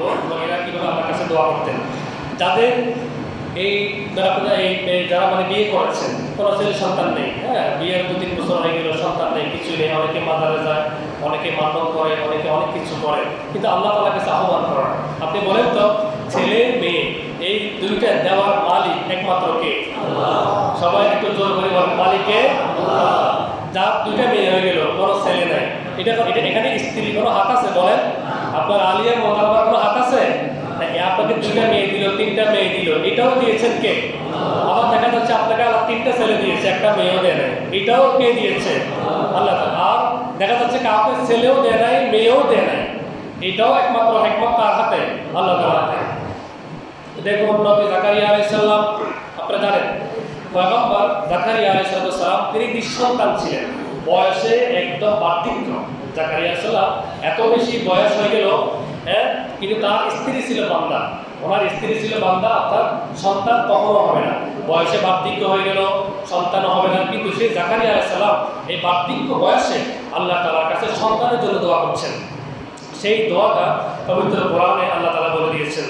কীভাবে আপনার কাছে দোয়া করতেন? যাদের এই যারা এই যারা মানে বিয়ে করেছেন কোনো ছেলে সন্তান নেই হ্যাঁ? বিয়ের দু তিন বছর হয়ে গেল সন্তান নেই কিছু নেই অনেকে মাদারে যায় অনেকে করে অনেকে অনেক কিছু করে কিন্তু আল্লাহ তালার কাছে আহ্বান করেন আপনি বলেন তো ছেলে মেয়ে এই দুইটা দেওয়ার মালিক একমাত্র কে? সবাই একটু জোর করে বলেন মালিকে যার দুইটা মেয়ে হয়ে গেল কোনো ছেলে নাই। এটা এটা এখানে স্ত্রী কোনো হাত আছে, বলেন। আপনার আলিয়ার মোতাবার কোনো হাত আছে? আপনাকে দুইটা মেয়ে দিল, তিনটা মেয়ে দিল? এটাও দিয়েছেন কে? আবার দেখা যাচ্ছে আপনাকে আবার তিনটা ছেলে দিয়েছে, একটা মেয়েও দেয় এটাও কে দিয়েছে? আল্লাহ আর দেখা যাচ্ছে কাউকে ছেলেও দেয় নাই, মেয়েও দেয় নাই। এটাও একমাত্র একমাত্র তার হাতে, আল্লাহ হাতে। দেখুন, নবী জাকারিয়া আলাইহিস সালাম আপনারা জানেন, পয়গম্বর জাকারিয়া আলাইহিস সালাম, তিনি নিঃসন্তান ছিলেন। বয়সে একদম বার্ধক্য। জাকারিয়া সালাম এত বেশি বয়স হয়ে গেল হ্যাঁ? কিন্তু তার স্ত্রী ছিল বান্দা। ওনার স্ত্রী ছিল বান্দা অর্থাৎ সন্তান কখনো হবে না। বয়সে বার্ধক্য হয়ে গেল সন্তান হবে না। কিন্তু সেই জাকারিয়া সালাম এই বার্ধক্য বয়সে আল্লাহ তাআলার কাছে সন্তানের জন্য দোয়া করছেন। সেই দোয়াটা পবিত্র কোরআনে আল্লাহ তালা বলে দিয়েছেন।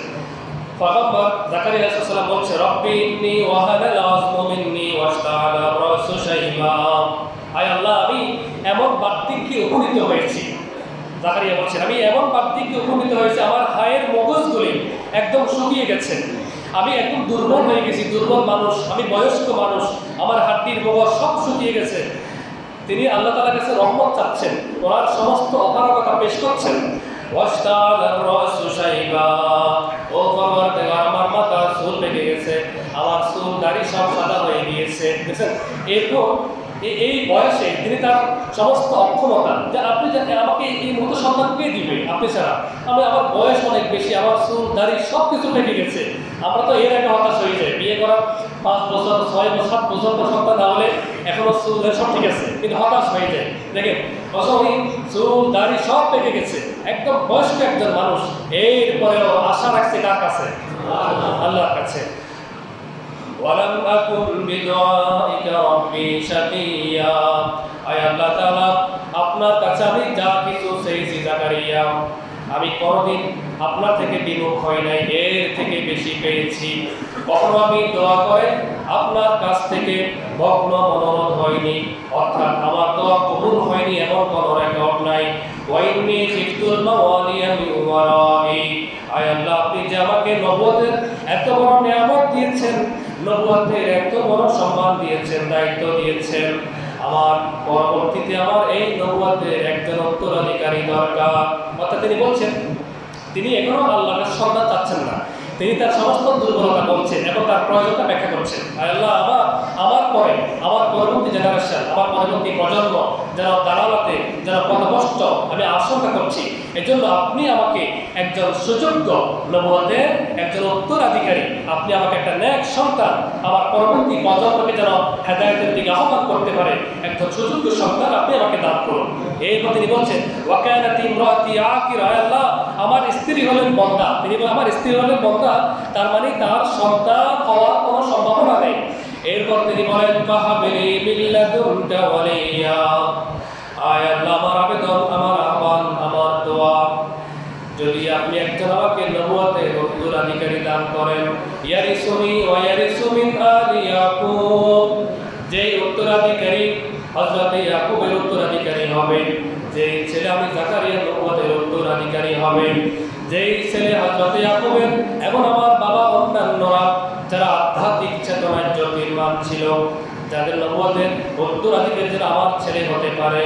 ইন্নী ওয়াহানাল আযমু মিন্নী ওয়াশতাআলা রাসু শাইবা আয় আল্লাহ, আমি এমন বার্ধক্যে উপনীত হয়েছি? জাকারিয়া বলছেন, আমি এমন বার্ধক্যে উপনীত হয়েছি, আমার হায়ের মগজগুলি একদম শুকিয়ে গেছে। আমি একদম দুর্বল হয়ে গেছি, দুর্বল মানুষ, আমি বয়স্ক মানুষ, আমার হাড্ডির মগজ সব শুকিয়ে গেছে। তিনি আল্লাহ তালার কাছে রহমত চাচ্ছেন, ওনার সমস্ত অপারগতা পেশ করছেন। আমার মাথা চুল পেকে গেছে, আমার দাড়ি সব সাদা হয়ে গিয়েছে। দেখছেন এরপর এই বয়সে তিনি তার সমস্ত অক্ষমতা, যে আপনি আমাকে এই মতো সন্তান কে দিবে? আপনি ছাড়া। আমি আমার বয়স অনেক বেশি, আমার চুল, দাড়ি সব কিছু পেকে গেছে। আমরা তো এর আগে হতাশ হয়ে যায় বিয়ে করার পাঁচ বছর, ছয় বছর, সাত বছর পর সন্তান না হলে এখনও চুল সব ঠিক আছে। কিন্তু হতাশ হয়ে যায় দেখেন অসময় চুল, দাড়ি সব পেকে গেছে। একদম বয়স্ক একজন মানুষ, এরপরেও আশা রাখছে কার কাছে? আল্লাহর কাছে। ওয়ালাম আকুল বিদুআইকা রাব্বি শাকিয়া। আয় আল্লাহ তাআলা, আপনার কাছে আমি যা কিছু চেয়েছি জাকারিয়া, আমি কোনোদিন আপনার থেকে বিমুখ হয় নাই, এর থেকে বেশি পেয়েছি। কখনো আমি দোয়া করে আপনার কাছ থেকে ভগ্ন মনোরথ হয়নি, অর্থাৎ আমার দোয়া কবুল হয়নি এমন কোনো রেকর্ড নাই। ওয়াইনি খিফতুল মাওয়ালিয়া মিন ওয়ারাই। আয় আল্লাহ, আপনি যে আমাকে নবতের এত বড় নিয়ামত দিয়েছেন নবুয়তের এত বড় সম্মান দিয়েছেন, দায়িত্ব দিয়েছেন। আমার পরবর্তীতে আমার এই নবুয়তের একজন উত্তরাধিকারী দরকার। অর্থাৎ তিনি বলছেন, তিনি এখনও আল্লাহর সন্ধান চাচ্ছেন না। তিনি তার সমস্ত দুর্বলতা বলছেন এবং তার প্রয়োজনটা ব্যাখ্যা করছেন। আল্লাহ আমার আমার পরে আমার পরবর্তী জেনারেশন আমার পরবর্তী প্রজন্ম, যারা দাঁড়ালাতে যারা পথভ্রষ্ট আমি আশঙ্কা করছি। এজন্য আপনি আমাকে একজন সুযোগ্য নবুয়তের একজন উত্তরাধিকারী, আপনি আমাকে একটা ন্যাক সন্তান, আমার পরবর্তী প্রজন্মকে যেন হেদায়তের দিকে আহ্বান করতে পারে, একজন সুযোগ্য সন্তান আপনি আমাকে দান করুন। এরপর তিনি বলছেন, ওয়াকানাতি ইমরাতি আকির আমার স্ত্রী হলেন বন্দা তিনি বলেন, আমার স্ত্রী হলেন বন্দা তার মানে তার সন্তান হওয়ার কোনো সম্ভাবনা নেই। এরপর তিনি বলেন, ফাহাবিলি মিল্লাদুনকা ওয়ালিয়া। আয় আল্লাহ, আমার আবেদন, আমার আহ্বান, আমার দোয়া। যদি আপনি একজন আমাকে নবুয়তের উত্তরাধিকারী দান করেন ইয়ারিসুমি ওয়া ইয়ারিসু মিন আলি ইয়াকুব। যেই উত্তরাধিকারী হযরত ইয়াকুবের উত্তরাধিকারী হবে, যেই ছেলে আমি জাকারিয়া নবুয়তের উত্তরাধিকারী হবে যেই ছেলে হযরত ইয়াকুবের এবং আমার বাবা অন্যান্যরা যারা আধ্যাত্মিক চেতনায় জ্যোতির্মান ছিল, যাদের নবুয়তের উত্তরাধিকারী যেন আমার ছেলে হতে পারে।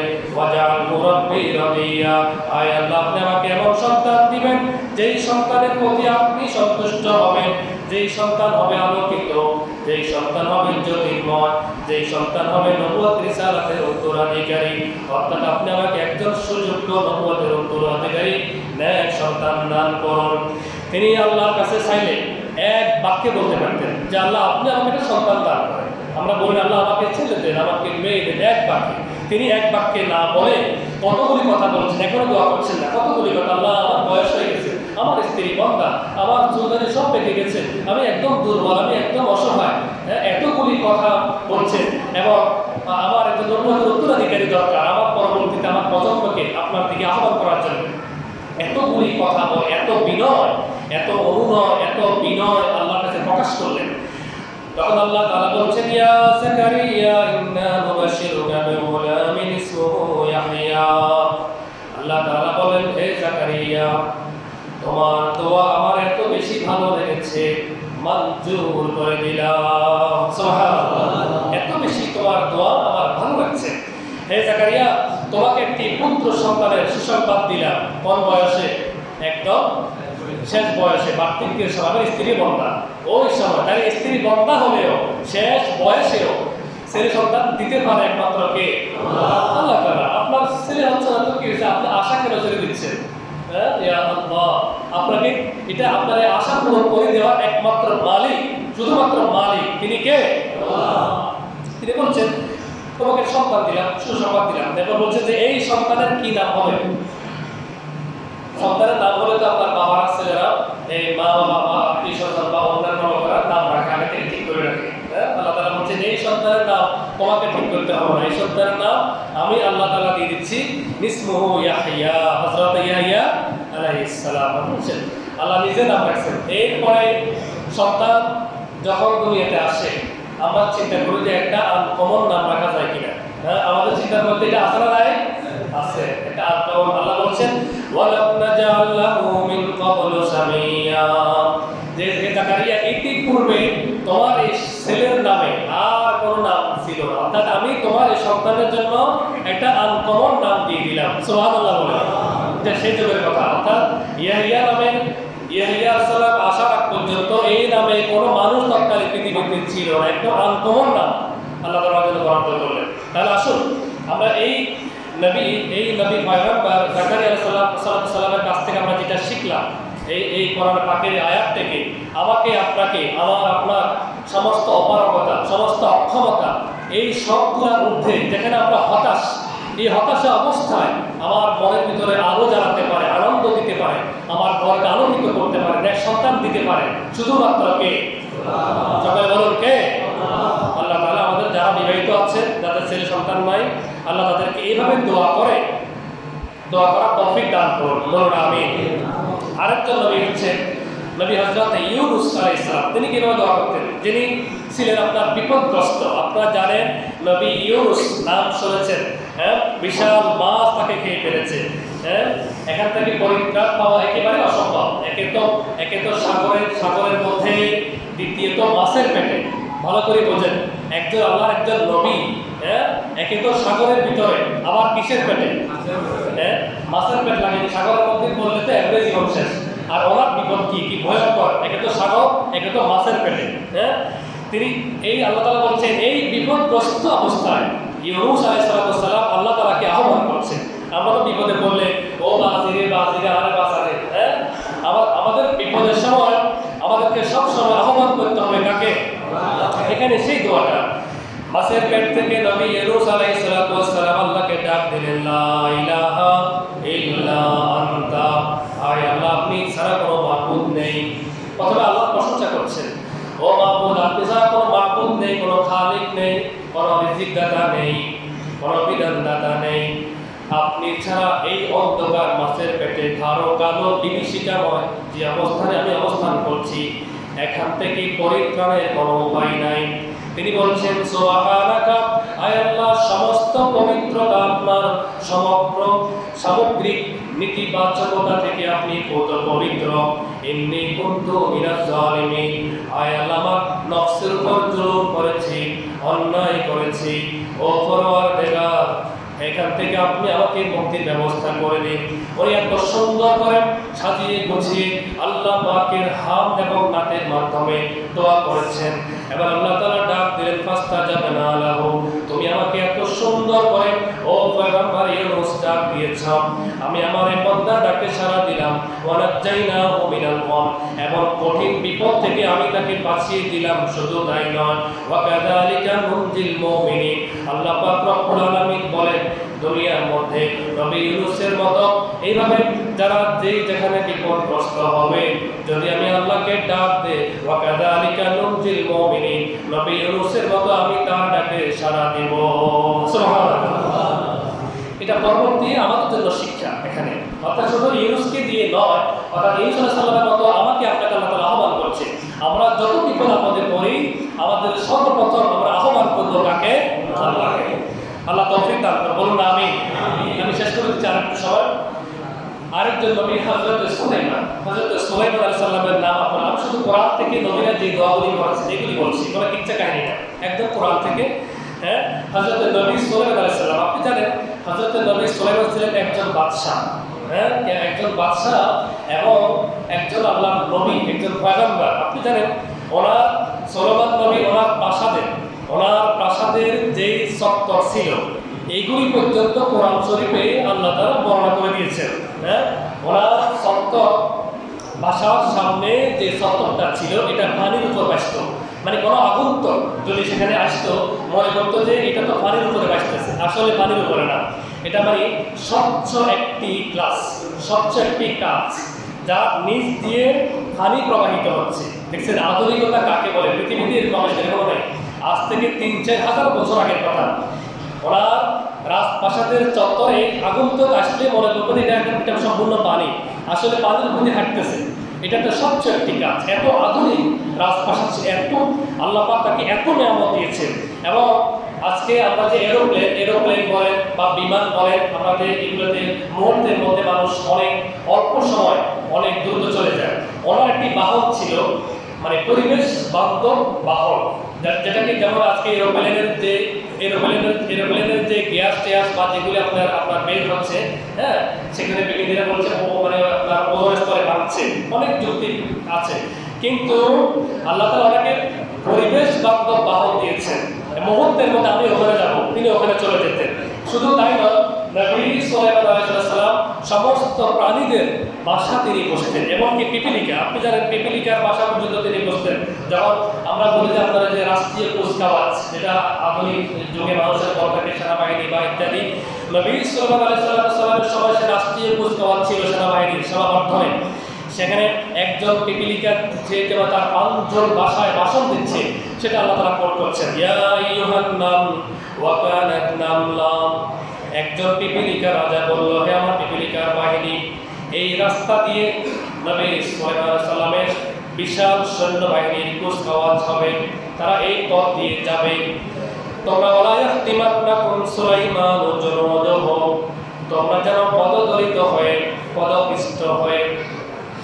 আল্লাহ, আপনি আমাকে এমন সন্তান দিবেন, যেই সন্তানের প্রতি আপনি সন্তুষ্ট হবেন, যেই সন্তান হবে আলোকিত। যেই সন্তান হবেন জ্যোতির্ময় যেই সন্তান হবে নবুয়াত রিসালাতের উত্তরাধিকারী, অর্থাৎ আপনি আমাকে একজন সুযোগ্য নবুয়াতের উত্তরাধিকারী ন্যায় সন্তান দান করুন। তিনি আল্লাহর কাছে চাইলে এক বাক্যে বলতে পারতেন যে, আল্লাহ, আপনি আমাকে সন্তান দান করেন। আমরা বলি, আল্লাহ, আমাকে ছেলে দেন, আমাকে মেয়ে দেন। এক বাক্যে। তিনি এক বাক্যে না বলে কতগুলি কথা বলছেন? এখনও দোয়া করছেন না। কতগুলি কথা? আল্লাহ আমার বয়স হয়ে গেছে আমার স্ত্রী বন্ধা আমার চুলদারি সব পেকে গেছে আমি একদম দুর্বল আমি একদম অসহায়। হ্যাঁ, এতগুলি কথা বলছেন এবং আমার একজন নবুয়তের উত্তরাধিকারী দরকার। আমার পরবর্তীতে আমার প্রজন্মকে আপনার দিকে আহ্বান করার জন্য। এতগুলি কথা বলে এত বিনয় এত অনুনয় এত বিনয় আল্লাহর কাছে প্রকাশ করলেন। তখন আল্লাহ তাআলা বলছেন ইয়া জাকারিয়া ইন্না নুবাশশিরুকা বিগুলামিন ইসমুহু ইয়াহইয়া আল্লাহ তাআলা বলেন হে জাকারিয়া তোমার দোয়া আমার এত বেশি ভালো লেগেছে মঞ্জুর করে দিলাম। এত বেশি তোমার দোয়া আমার ভালো লাগছে। হে জাকারিয়া, তোমাকে একটি পুত্র সন্তানের সুসংবাদ দিলাম। কোন বয়সে? একদম শেষ বয়সে। বার্ধক্যের সময় স্ত্রী বন্ধা। ওই সময় তার স্ত্রী বন্ধা হলেও, শেষ বয়সেও ছেলে সন্তান দিতে পারে একমাত্র কে? আল্লাহ আপনার ছেলে হচ্ছে কি হয়েছে? আপনি আশা কেন ছেড়ে দিচ্ছেন? হ্যাঁ? আপনাকে, এটা আপনার আশা পূরণ করে দেওয়ার একমাত্র মালিক। শুধুমাত্র মালিক, তিনি কে? তিনি বলছেন, তোমাকে সন্তান দিলাম, সুসংবাদ দিলাম। এরপর বলছেন যে এই সন্তানের কি নাম হবে? সন্তানের নাম হলে তো আপনার বাবার ছেলেরা এই মা বাবা আত্মীয় বা অন্যান্য লোকেরা নাম রাখে ঠিক করে রাখে। হ্যাঁ? আল্লাহ তালা বলছেন, এই সন্তানের নাম তোমাকে ঠিক করতে হবে না। এই সন্তানের নাম আমি আল্লাহ তালা দিয়ে দিচ্ছি নিসমুহু ইয়াহিয়া, হযরত ইয়াহিয়া আলাইহিস বলছেন, আল্লাহ নিজে নাম রাখছেন। এরপরে সন্তান যখন দুনিয়াতে আসে। আমরা চিন্তা করি যে একটা আনকমন নাম রাখা যায় কিনা। হ্যাঁ আমাদের চিন্তার মধ্যে এটা আসে না নাই? আছে। এটা আনকমন আল্লাহ বলছেন, ওয়ালাম নাজাল লাহু মিন ক্বাবলু সামিয়া। যে জাকারিয়া তোমার এই ছেলের নামে আর কোনো নাম ছিল না। অর্থাৎ আমি তোমার এই সন্তানের জন্য একটা আনকমন নাম দিয়ে দিলাম। সুবহানাল্লাহ বলে। যে সেই যুগের কথা। অর্থাৎ ইয়াহিয়া নামে পৃথিবীতে ছিল না, একদম আনকমন নাম আল্লাহ তাআলা জন্য বরাদ্দ করলেন তাহলে আসুন, আমরা এই নবী এই নবী পয়গম্বর জাকারিয়া আলাইহিস সালাম সালামের কাছ থেকে আমরা যেটা শিখলাম, এই এই কোরআন পাকের আয়াত থেকে, আমাকে আপনাকে, আমার আপনার সমস্ত অপারগতা, সমস্ত অক্ষমতা, এই সবগুলোর ঊর্ধ্বে, যেখানে আমরা হতাশ, এই হতাশা অবস্থায় আমার মনের ভিতরে আলো জ্বালাতে পারে, আনন্দ দিতে পারে, আমার ঘরকে আলোকিত করতে পারে দেখ সন্তান দিতে পারে, শুধুমাত্র কে? সবাই বলুন কে? আল্লাহ তাআলা আমাদের যারা বিবাহিত আছেন যাদের ছেলে সন্তান নাই, আল্লাহ তাদেরকে এইভাবে দোয়া করে, দোয়া করার তৌফিক দান করুন। বলুন আমিন। আরেকজন নবী হচ্ছেন, নবী হজরত ইউনুস আলাইহিস সালাম। তিনি কীভাবে দোয়া করতেন? যিনি ছিলেন আপনার বিপদগ্রস্ত। আপনারা জানেন, নবী ইউনুস নাম শুনেছেন হ্যাঁ? বিশাল মাছ তাকে খেয়ে ফেলেছে হ্যাঁ? এখান থেকে পরিত্রাণ পাওয়া একেবারে অসম্ভব। একে তো একে তো সাগরের সাগরের মধ্যে দ্বিতীয়ত মাছের পেটে ভালো করে বোঝেন। একজন আল্লাহর, একজন নবী হ্যাঁ? একে তো সাগরের ভিতরে, আবার কিসের পেটে হ্যাঁ? মাছের পেট লাগেনি সাগরের মধ্যে পড়লে তো এভারেজ জীবন শেষ। আর ওনার বিপদ কি? কি ভয়ঙ্কর? একে তো সাগর, একে তো মাছের পেটে হ্যাঁ? তিনি এই আল্লাহ তালা বলছেন, এই বিপদগ্রস্ত অবস্থায় ইউনুস আলাইসালাম আল্লাহ তালাকে আহ্বান করছেন। আমরা তো বিপদে পড়লে, ও বাজিরে বাজিরে, আরে বাজারে হ্যাঁ? আমার আমাদের বিপদের সময় আমাদেরকে সব সময় আহ্বান করতে হবে কাকে? এখানে সেই দোয়াটা। মাসের পেট থেকে নবী ইউনুস আলাইহিস সালাতু ওয়াস সালাম আল্লাহকে ডাক দিলেন, লা ইলাহা ইল্লা আনতা। আয় আল্লাহ, আপনি ছাড়া কোনো মাবুদ নেই। প্রথমে আল্লাহ প্রশংসা করছেন, ও মাবুদ, আপনি ছাড়া কোনো মাবুদ নেই, কোনো খালিক নেই, কোনো রিজিকদাতা নেই, কোনো বিধানদাতা নেই। আপনি ছাড়া এই অন্ধকার মাছের পেটে ধারো কালো বিভীষিকাময় যে অবস্থানে আমি অবস্থান করছি। এখান থেকে পরিত্রাণের কোনো উপায় নাই। তিনি বলছেন সমস্ত পবিত্রতা আপনার সমগ্র সামগ্রিক নীতিবাচকতা থেকে আপনি কত পবিত্র। এমনি কুন্তু মিনাজ জালিমিন। আয় আল্লাহ, আমার নফসের উপর করেছি, অন্যায় করেছি। ও ফরওয়ার দেগার এখান থেকে আপনি আমাকে মুক্তির ব্যবস্থা করে দিন। উনি এত সুন্দর করে সাজিয়ে গুছিয়ে আল্লাহ পাকের হাম এবং নাটের মাধ্যমে দোয়া করেছেন। এবার আল্লাহ তালা ডাক দিলেন, ফাস্তা যাবে না আলাহু তুমি আমাকে এত সুন্দর করে, ও পয়গম্বর ইউনুস ডাক দিয়েছ। আমি আমার এই বন্দা ডাকে সাড়া দিলাম। ওয়ানাজ্জাইনাহু মিনাল গম এবং কঠিন বিপদ থেকে আমি তাকে বাঁচিয়ে দিলাম, শুধু তাই নয়। ওয়া কাযালিকা মুমিনিন। আল্লাহ পাক রব্বুল দুনিয়ার মধ্যে। নবী ইউনুসের মতো এইভাবে যারা যেই যেখানে বিপদগ্রস্ত হবে, যদি আমি আল্লাহকে ডাক দে ওয়া কাযালিকা নুনজিল মুমিনিন, নবী ইউনুসের মতো আমি তার ডাকে সাড়া দেব। এটা পরবর্তী আমাদের জন্য শিক্ষা এখানে। অর্থাৎ শুধু ইউনুসকে দিয়ে নয়, অর্থাৎ ইউনুস মতো আমাকে আপনাকে আল্লাহ তালা আহ্বান করছে, আমরা যত বিপদ আপদে পড়ি, আমাদের সর্বপ্রথম আমরা আহ্বান করব কাকে? আল্লাহকে। আল্লাহ তৌফিক দান করো বলুন না আমি আমি শেষ করে দিচ্ছি আরেকটু সময়। আরেকজন নবী হজরত সুলাইমান হজরত সুলাইমান আলাইহিস সালামের নাম আপনার, আমি শুধু কোরআন থেকে নবীরা যে দোয়াগুলি করেছেন, এগুলি বলছি, কোনো কিচ্ছা কাহিনী না, একদম কোরআন থেকে। হ্যাঁ হজরত নবী সুলাইমান আলাইহিস সালাম, আপনি জানেন হজরত নবী সুলাইমান ছিলেন একজন বাদশাহ। হ্যাঁ একজন বাদশাহ এবং একজন আল্লাহ নবী, একজন পয়গম্বর। আপনি জানেন, ওনার সোলোমান নবী ওনার প্রাসাদের ওনার প্রাসাদের যে সত্তর ছিল, এইগুলি পর্যন্ত কোরআন শরীফে আল্লাহ তারা বর্ণনা করে দিয়েছেন হ্যাঁ? ওনার সত্তর বাসার সামনে যে সত্তরটা ছিল, এটা পানির উপর ব্যস্ত মানে কোনো আগন্তক যদি সেখানে আসতো, মনে করতো যে এটা তো পানির উপরে বাসতেছে, আসলে পানির উপরে না। এটা মানে স্বচ্ছ একটি ক্লাস স্বচ্ছ একটি কাজ যা নিচ দিয়ে পানি প্রবাহিত হচ্ছে। দেখছেন, আধুনিকতা কাকে বলে? পৃথিবীতে এরকম কোনো নেই। আজ থেকে তিন, চার হাজার বছর আগের কথা। ওনার রাজপ্রাসাদের চত্বরে আগন্তক আসলে মনে করবেন এটা একটা সম্পূর্ণ পানি আসলে পানির মধ্যে হাঁটতেছে। এটা একটা সবচেয়ে একটি কাজ। এত আধুনিক রাজপ্রাসাদ এত, আল্লাহ তাকে এত নিয়ামত দিয়েছেন। এবং আজকে আমরা যে এরোপ্লেন এরোপ্লেন বলেন বা বিমান বলেন আমাদের এগুলোতে মুহূর্তের মধ্যে মানুষ অনেক অল্প সময়, অনেক দ্রুত চলে যায়। ওনার একটি বাহন ছিল মানে পরিবেশ বান্ধব বাহন যেটাকে যেমন আজকে এরোপ্লেনের যে এরোপ্লেনের এরোপ্লেনের যে গ্যাস ট্যাস বা যেগুলি আপনার আপনার বের হচ্ছে হ্যাঁ সেখানে বিজ্ঞানীরা বলছে, ও মানে আপনার ওজন স্তরে বাড়ছে। অনেক যুক্তি আছে। কিন্তু আল্লাহ তালা ওনাকে পরিবেশ বান্ধব বাহন দিয়েছেন। মুহূর্তের মধ্যে আমি ওখানে যাব, তিনি ওখানে চলে যেতেন। শুধু তাই নয়, নবী সমস্ত প্রাণীদের বাসা তিনি বসতেন এমনকি পিপিলিকা? আপনি জানেন পিপিলিকার বাসা পর্যন্ত তিনি বসতেন। যখন আমরা বলি যে আপনারা যে রাষ্ট্রীয় কুচকাওয়াজ যেটা আধুনিক যুগে মানুষের দরকারি সেনাবাহিনী বা ইত্যাদি, নবী সাল্লাল্লাহু আলাইহি সাল্লামের সময় সে রাষ্ট্রীয় কুচকাওয়াজ ছিল সেনাবাহিনীর সমাবর্ধনে। সেখানে একজন পিপিলিকা যে কেবল তার পাঁচজন বাসায় বাসন দিচ্ছে, সেটা আল্লাহ তারা কোট করছেন। একজন পিপিলিকা রাজা বলল, হে আমার পিপিলিকার বাহিনী, এই রাস্তা দিয়ে নবী সাল্লামের বিশাল সৈন্যবাহিনীর কুচকাওয়াজ হবে। তারা এই পথ দিয়ে যাবে। তোমরা ওলা ইয়াহতিমান্নাকুম সুলাইমান ও জুনুদুহু। তোমরা যেন পদদলিত হয়ে, পদপিষ্ট হয়ে,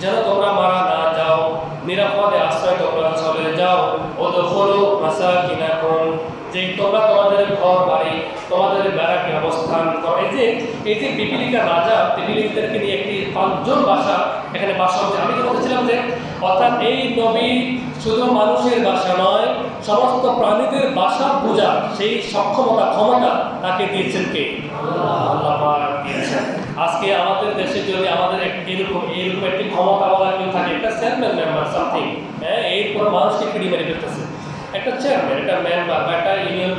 যেন তোমরা মারা না যাও। নিরাপদে আশ্রয় তোমরা চলে যাও। ও দখলু মাসাকিনাকুম। যে তোমরা ঘর, বাড়ি, তোমাদের অবস্থান যে, এই যে পিপিলিকা রাজা, পিপিলিকদেরকে নিয়ে একটি পাঁচজন এখানে বাসা হচ্ছে আমি তো বলছিলাম যে, অর্থাৎ এই নবী শুধু মানুষের বাসা নয়, সমস্ত প্রাণীদের বাসা বোঝা সেই সক্ষমতা, ক্ষমতা তাকে দিয়েছেন কে? আজকে আমাদের দেশে যদি আমাদের এরকম এরকম একটি ক্ষমতাওয়ালা কেউ থাকে, একটা চেয়ারম্যান মেম্বার সামথিং হ্যাঁ এরপর মানুষকে মেরে একটা চেয়ারম্যান একটা মেম্বার বা একটা ইউনিয়ন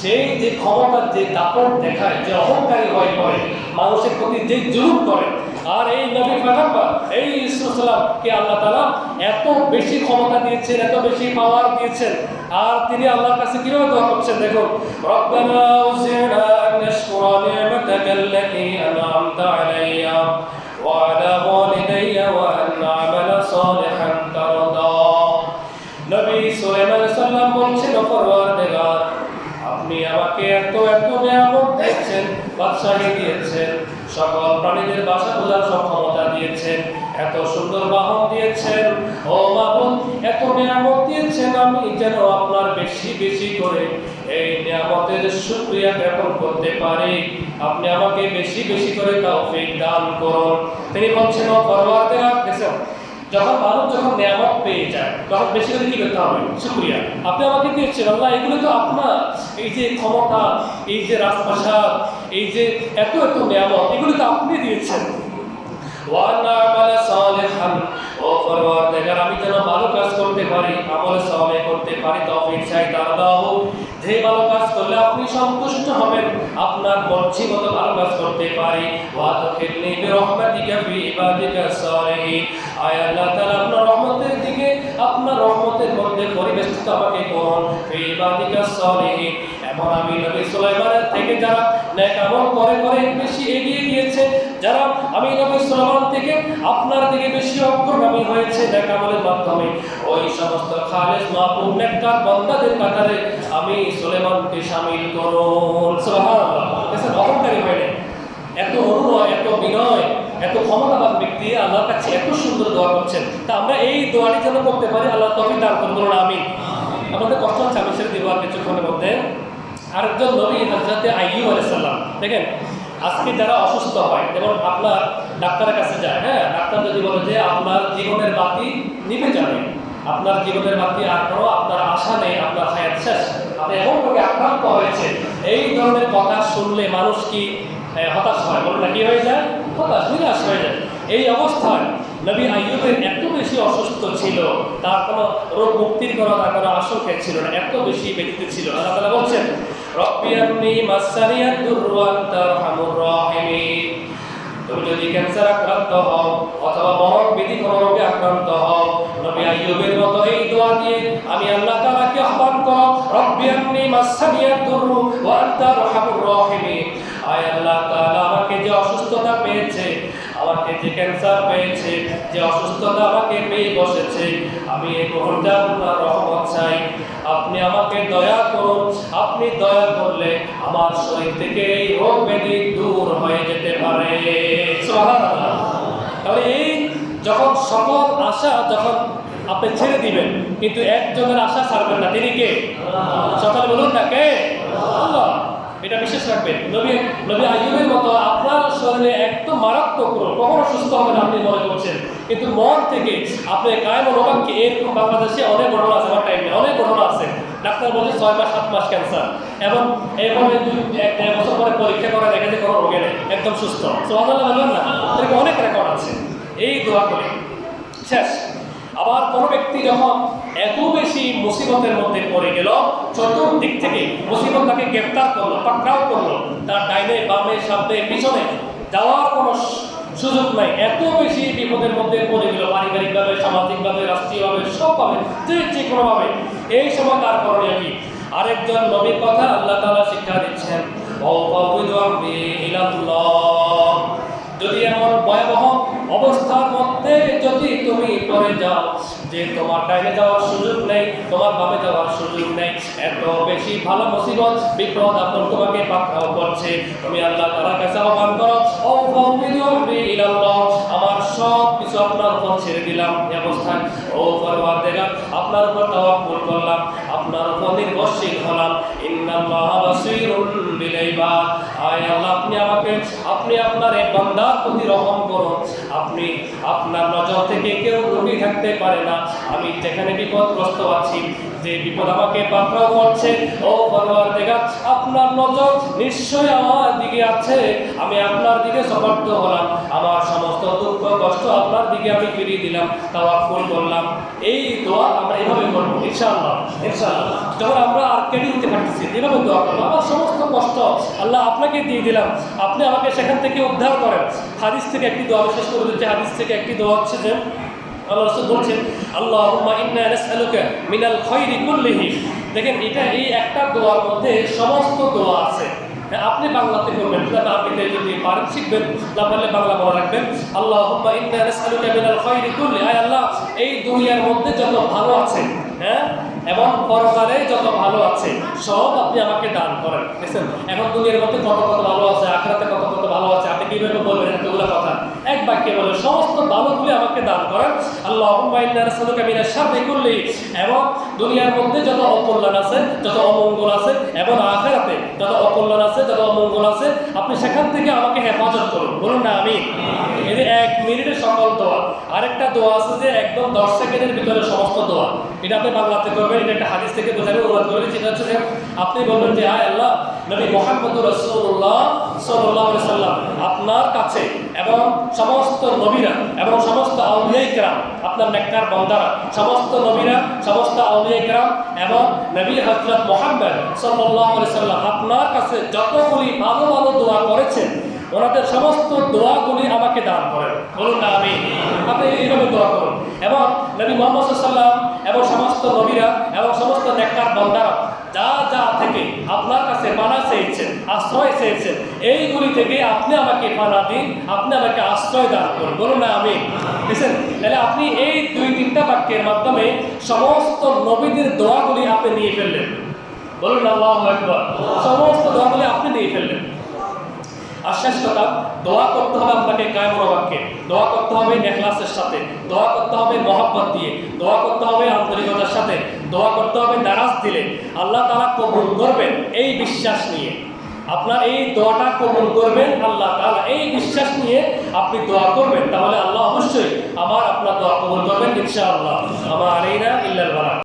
সেই যে ক্ষমতার যে দাপট দেখায়, যে অহংকারী পড়ে মানুষের প্রতি যে জুলুম করে, আর এই নবী এই ইসলামকে আল্লাহ তালা এত বেশি ক্ষমতা দিয়েছেন, এত বেশি পাওয়ার দিয়েছেন, আর তিনি আল্লাহর কাছে কীভাবে দোয়া করছেন দেখুন? উজিনা আন আপনি এত এত নিয়ামত দিয়েছেন, বাদশাহী দিয়েছেন, সকল প্রাণীদের বাসা বোঝার সক্ষমতা দিয়েছেন, এত সুন্দর বাহন দিয়েছেন। ও মাবুদ এত নিয়ামত দিয়েছেন আমি যেন আপনার বেশি বেশি করে এই নিয়ামতের শুকরিয়া জ্ঞাপন করতে পারি। আপনি আমাকে বেশি বেশি করে তৌফিক দান করুন। তিনি বলছেন, ও পরওয়ারদিগার দেখছেন যখন মানুষ যখন নিয়ামত পেয়ে যায়, তখন বেশি করে কি করতে হবে? শুক্রিয়া। আপনি আমাকে দিয়েছেন আল্লাহ, এগুলো তো আপনার। এই যে ক্ষমতা, এই যে রাজপ্রাসাদ, এই যে এত এত নিয়ামত, এগুলো তো আপনি দিয়েছেন। আমি যেন ভালো কাজ করতে পারি, আমল সালে করতে পারি, তৌফিক চাই দাও যে ভালো কাজ করলে আপনি সন্তুষ্ট হবেন, আপনার মর্জি মতো ভালো কাজ করতে পারি। ওয়া ইবাদিকা সালিহিন। আয় আল্লাহ তাআলা, আপনার রহমতের দিকে, আপনার রহমতের মধ্যে পরিবেষ্টিত আমাকে করুন। ফি ইবাদিকা এমন আমি নবী সুলাইমানের থেকে যারা নেক আমল করে করে বেশি এগিয়ে গিয়েছে, যারা আমি নবী সুলাইমান থেকে আপনার দিকে বেশি অগ্রগামী হয়েছে নেকামলের মাধ্যমে, ওই সমস্ত খালেস মাহবুব নেককার বান্দাদের কাতারে আমি সুলেমানকে শামিল করুন। সুবহানাল্লাহ। দেখেন অহংকারী হয় এত অনুনয় এত বিনয় এত ক্ষমতাবান ব্যক্তি, আল্লাহর কাছে এত সুন্দর দোয়া করছেন, তা আমরা এই দোয়াটি যেন করতে পারি, আল্লাহ তবে দান করুন, বলুন আমি আমাদের কষ্ট হচ্ছে, আমি সেটা দিব আর কিছুক্ষণের মধ্যে। আরেকজন নবী হজরতে আইয়ুব আলাইসাল্লাম দেখেন, আজকে যারা অসুস্থ হয়, যেমন আপনার ডাক্তারের কাছে যায় হ্যাঁ ডাক্তার যদি বলে যে আপনার জীবনের বাতি নিভে যাবে, আপনার জীবনের বাতি আর কোনো আপনার আশা নেই, আপনার হায়াত শেষ, আপনি এমন ভাবে আক্রান্ত হয়েছে এই ধরনের কথা শুনলে মানুষ কি হতাশ হয়? বলুন না, কি হয়ে যায়? হতাশ নিরাশ হয়ে এই অবস্থায় নবী আইয়ুবের এত বেশি অসুস্থ ছিল, তার কোনো রোগ মুক্তির কোনো তার কোনো আশঙ্কা ছিল না, এত বেশি ব্যক্তি ছিল। আল্লাহ তাআলা বলছেন রব্বিয়ান্নি মাসানিয়াদ দুররু আনতা আরহামুর রাহিমিন। তুমি যদি ক্যান্সার আক্রান্ত হও অথবা মরণ বিধি কোনো রোগে আক্রান্ত হও, নবী আইয়ুবের মতো এই দোয়া দিয়ে আমি আল্লাহ তাআলাকে রব্বি আন্নি মাসানিয়াদ দুররু ওয়া আনতা আরহামুর রাহিমিন। আয় আল্লাহ তাআলা আমাকে যে অসুস্থতা পেয়েছে, আমাকে যে ক্যান্সার পেয়েছে, যে অসুস্থতা আমাকে পেয়ে বসেছে, আমি এই মুহূর্তে আপনার রহমত চাই। আপনি আমাকে দয়া করুন, আপনি দয়া করলে আমার শরীর থেকে এই রোগ ব্যাধি দূর হয়ে যেতে পারে। তাহলে এই যখন সকল আশা, যখন আপনি ছেড়ে দিবেন, কিন্তু একজনের আশা ছাড়বেন না। তিনি কে? সকালে বলুন না, কে? এটা বিশেষ রাখবেন। নবী নবী আইয়ুবের মতো আপনার শরীরে একদম মারাত্মক রোগ। কখনো সুস্থ হবে না আপনি, মনে করছেন। কিন্তু মন থেকে আপনি কায়ম রোগাকে এরকম বাংলাদেশে অনেক ঘটনা আছে, আমার টাইমে অনেক ঘটনা আছে। ডাক্তার বলছে ছয় মাস, সাত মাস ক্যান্সার এবং এরপরে দুই, এক, দেড় বছর পরে পরীক্ষা করে দেখে যে কোনো রোগে একদম সুস্থ। সোহানুল্লাহ বললেন না? এরকম অনেক রেকর্ড আছে। এই দোয়া করে। শেষ। আবার কোনো ব্যক্তি যখন এত বেশি মুসিবতের মধ্যে পড়ে গেল, চতুর্দিক থেকে মুসিবত তাকে গ্রেপ্তার করল, পাকড়াও করল, তার ডাইনে, বামে, সামনে, পিছনে যাওয়ার কোনো সুযোগ নাই। এত বেশি বিপদের মধ্যে পড়ে গেল, পারিবারিকভাবে, সামাজিকভাবে, রাষ্ট্রীয়ভাবে, সবভাবে, যে যে কোনোভাবে এই সময় তার করণীয় কি? যে তোমার ডাইনে যাওয়ার সুযোগ নেই, তোমার বামে যাওয়ার সুযোগ নেই। এত বেশি ভালো মুসিবত, বিপদ আপনার তোমাকে পাকড়াও করছে। তুমি আল্লাহ তাআলার কাছে আহ্বান করো আমার সব কিছু আপনার উপর ছেড়ে দিলাম অবস্থায় ও পরওয়ারদিগার, আপনার উপর তাওয়াক্কুল করলাম, আপনার উপর নির্ভরশীল হলাম। ইন্নাল্লাহা বাসীরুন ইবাদ আয় আল্লাহ, আপনি আমাকে, আপনি আপনার এই বান্দার প্রতি রহম করুন। আপনি আপনার নজর থেকে কেউ দূরে থাকতে পারে না। আমি যেখানে বিপদগ্রস্ত আছি যে বিপদ আমাকে পাকড়াও করছে, ও পরওয়ারদিগার আপনার নজর নিশ্চয়ই আমার দিকে আছে। আমি আপনার দিকে সমর্থ হলাম। আমার সমস্ত দুঃখ, কষ্ট আপনার দিকে আমি ফিরিয়ে দিলাম। তাওয়াক্কুল করলাম। এই দোয়া আমরা এভাবে করব, ইনশাআল্লাহ ইনশাআল্লাহ। যখন আমরা আর কেটে দিতে পারতেছি এভাবে দোয়া করব। আমার সমস্ত কষ্ট আল্লাহ আপনাকে দিয়ে দিলাম। আপনি আমাকে সেখান থেকে উদ্ধার করেন। হাদিস থেকে একটি দোয়া, বিশেষ করে দিচ্ছে হাদিস থেকে একটি দোয়া হচ্ছে যে আল্লাহ রাসূল বলছেন নাসআলুকা মিনাল খায়রি কুল্লিহি। দেখেন এটা এই একটা দোয়ার মধ্যে সমস্ত দোয়া আছে। হ্যাঁ, আপনি বাংলাতে করবেন তাহলে আপনি যদি পারেন শিখবেন না পারলে বাংলা বলা রাখবেন আল্লাহুম্মা ইন্না আয় আল্লাহ এই দুনিয়ার মধ্যে যত ভালো আছে হ্যাঁ এবং পরকালে যত ভালো আছে, সব আপনি আমাকে দান করেন। দেখছেন? এখন দুনিয়ার মধ্যে কত কত ভালো আছে, আখরাতে কত কত ভালো আছে, আপনি কীভাবে বলবেন এতগুলো কথা? এক বাক্যে বলে, সমস্ত ভালোগুলি আমাকে দান করেন। আল্লাহ মিনাশ শাররি এবং দুনিয়ার মধ্যে যত অকল্যাণ আছে, যত অমঙ্গল আছে, এবং আখেরাতে যত অকল্যাণ আছে, যত অমঙ্গল আছে, আপনি সেখান থেকে আমাকে হেফাজত করুন। বলুন না আমি এক মিনিটের সকল দোয়া। আরেকটা দোয়া আছে যে, একদম দশ সেকেন্ডের ভিতরে সমস্ত দোয়া এটা আপনি বাংলাতে করবেন, এটা একটা হাদিস থেকে বোঝাবে, অনুবাদ করে সেটা হচ্ছে আপনি বলবেন যে, আয় আল্লাহ, নবী মোহাম্মদ রসুল্লাহ সাল্লাহ সাল্লাম, আপনার কাছে এবং সমস্ত নবীরা এবং সমস্ত আউলিয়া আপনার নেককার বন্দারা, সমস্ত নবীরা, সমস্ত আউলিয়া ইকরাম এবং নবী হজরত মোহাম্মদ সাল্লাহ সাল্লাম, আপনার কাছে যতগুলি ভালো ভালো দোয়া করেছেন ওনাদের সমস্ত দোয়াগুলি আমাকে দান করেন। বলুন না আমি আপনি এইভাবে দোয়া করুন। এবং নবী মোহাম্মদ সাল্লাম এবং সমস্ত নবীরা এবং সমস্ত নেককার বন্দারা যা যা থেকে আপনার কাছে পানা চেয়েছেন, আশ্রয় চেয়েছেন, এইগুলি থেকে আপনি আমাকে পানা দিন, আপনি আমাকে আশ্রয় দান করুন। বলুন না আমি বুঝছেন তাহলে আপনি এই দুই তিনটা বাক্যের মাধ্যমে সমস্ত নবীদের দোয়াগুলি আপনি নিয়ে ফেললেন। বলুন একবার সমস্ত দোয়াগুলি আপনি নিয়ে ফেললেন। শেষ কথা, দোয়া করতে হবে আপনাকে কায় বাক্যে দোয়া করতে হবে এখলাসের সাথে। দোয়া করতে হবে মহব্বত দিয়ে। দোয়া করতে হবে আন্তরিকতার সাথে। দোয়া করতে হবে দারাজ দিলে। আল্লাহ তারা কবুল করবেন এই বিশ্বাস নিয়ে। আপনার এই দোয়াটা কবুল করবেন আল্লাহ তাআলা। এই বিশ্বাস নিয়ে আপনি দোয়া করবেন। তাহলে আল্লাহ অবশ্যই আমার আপনার দোয়া কবুল করবেন ইনশাআল্লাহ। আমার আলাইনা ইল্লাল বারাক